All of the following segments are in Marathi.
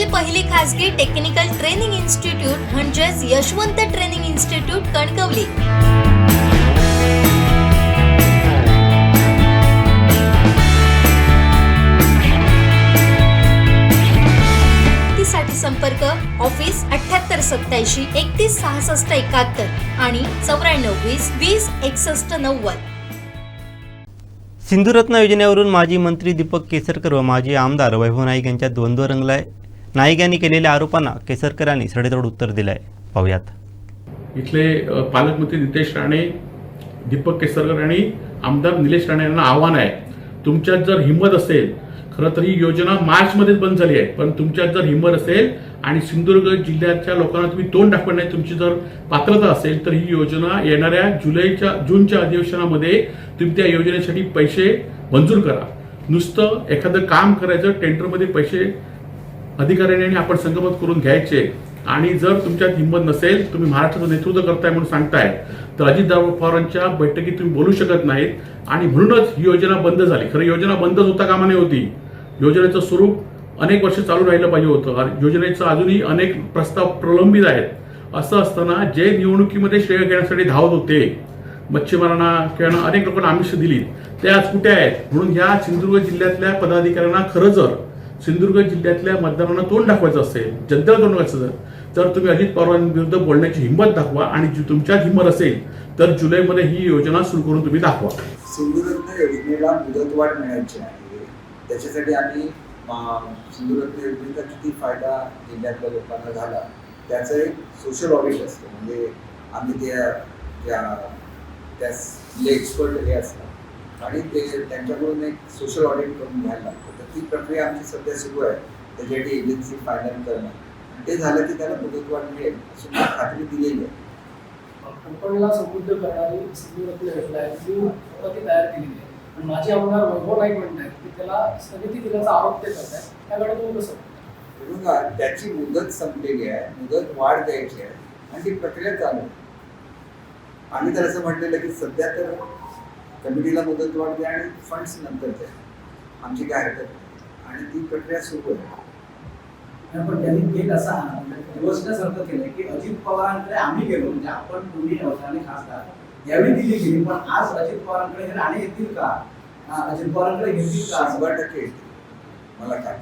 देशातील पहिली खासगी टेक्निकल ट्रेनिंग इन्स्टिट्यूट म्हणजेच यशवंत ट्रेनिंग इन्स्टिट्यूट कणकवली. संपर्क ऑफिस अठ्याहत्तर सत्याऐंशी एकतीस सहासष्ट एकाहत्तर आणि चौऱ्याण्णव वीस वीस एकसष्ट नव्वद. सिंधुरत्न योजनेवरून माजी मंत्री दीपक केसरकर व माजी आमदार वैभव नाईक यांच्यात द्वंद्व रंगलाय. नाईक यांनी केलेल्या आरोपांना केसरकरांनी सडेतोड उत्तर दिलंय. पाहुयात. इथले पालकमंत्री नितेश राणे दीपक केसरकर आणि आमदार निलेश राणे यांना आव्हान आहे. तुमच्यात जर हिंमत असेल खरं तर ही योजना मार्चमध्येच बंद झाली आहे. पण तुमच्यात जर हिंमत असेल आणि सिंधुदुर्ग जिल्ह्याच्या लोकांना तुम्ही तोंड दाखवण्याची तुमची जर पात्रता असेल तर ही योजना येणाऱ्या जुलैच्या जूनच्या अधिवेशनामध्ये तुम्ही त्या योजनेसाठी पैसे मंजूर करा. नुसतं एखादं काम करायचं टेंडरमध्ये पैसे अधिकाऱ्यांनी आणि आपण संगमत करून घ्यायचे. आणि जर तुमच्यात हिंमत नसेल तुम्ही महाराष्ट्राचं नेतृत्व करताय म्हणून सांगताय तर अजितदादा पवारांच्या बैठकीत तुम्ही बोलू शकत नाहीत. आणि म्हणूनच ही योजना बंद झाली. खरं योजना बंदच होता कामा नये होती. योजनेचं स्वरूप अनेक वर्ष चालू राहिलं पाहिजे होतं. योजनेचं अजूनही अनेक प्रस्ताव प्रलंबित आहेत. असं असताना जे निवडणुकीमध्ये श्रेय घेण्यासाठी धावत होते मच्छीमारांना खेळणं अनेक लोकांना आमिष दिली ते आज कुठे आहेत? म्हणून ह्या सिंधुदुर्ग जिल्ह्यातल्या पदाधिकाऱ्यांना खरं जर सिंधुदुर्ग जिल्ह्यातल्या मतदारांना तोंड दाखवायचं असेल जनतेला तोंड दाखवायचं असेल, तर तुम्ही अजित पवारांविरुद्ध बोलण्याची हिंमत दाखवा आणि तुमच्यात हिंमत असेल तर जुलैमध्ये ही योजना सुरू करून तुम्ही दाखवा. सिंधुदुर्ग योजनेला मुदतवाढ मिळायची आहे. त्याच्यासाठी आम्ही सिंधुदुर्ग योजनेचा किती फायदा जिल्ह्यातल्या लोकांना झाला त्याचं एक सोशल ऑडिट असतं. म्हणजे आम्ही त्या त्या त्या एक्सपर्ट हे असतात. आणि ते त्यांच्याकडून एक सोशल ऑडिट करून घ्यायला लागतं. तर ती प्रक्रिया आमची सध्या सुरू आहे. त्याच्यासाठी एजन्सी फायनल करणं ते झालं की त्याला मुदतवाढ मिळेल अशी मला खात्री दिलेली आहे. कोकणला समृद्ध करणारी सिंधुरत्न योजना आहे ती तयार केलेली आहे. पण माझे आमदार वैभव नाईक म्हणतात की त्याला स्थगिती दिल्याचा आरोप ते करत आहेत त्याकडे तुम्ही कसं म्हणून त्याची मुदत संपलेली आहे. मुदत वाढ द्यायची आहे. आणि ती प्रक्रिया चालू आहे. आम्ही तर असं म्हटलेलं की सध्या तर कमिटीला मुदत वाढ द्या आणि फंड्स नंतर द्या. आमची काय हरकत नाही. आणि ती प्रक्रिया सुरू आहे. पण त्यांनी एक असा दिवसण्यासारखं केलंय की अजित पवारांकडे आम्ही गेलो म्हणजे आपण दोन्ही नवसाने खासदार यावेळी दिली गेली पण आज अजित पवारांकडे हे राणे येतील का? अजित पवारांकडे घेतील का? शंभर टक्के मला आहे.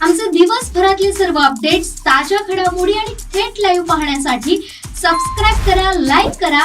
आमचे दिवसभरातले सर्व अपडेट्स ताज्या घडामोडी आणि थेट लाईव्ह पाहण्यासाठी सबस्क्राईब करा लाईक करा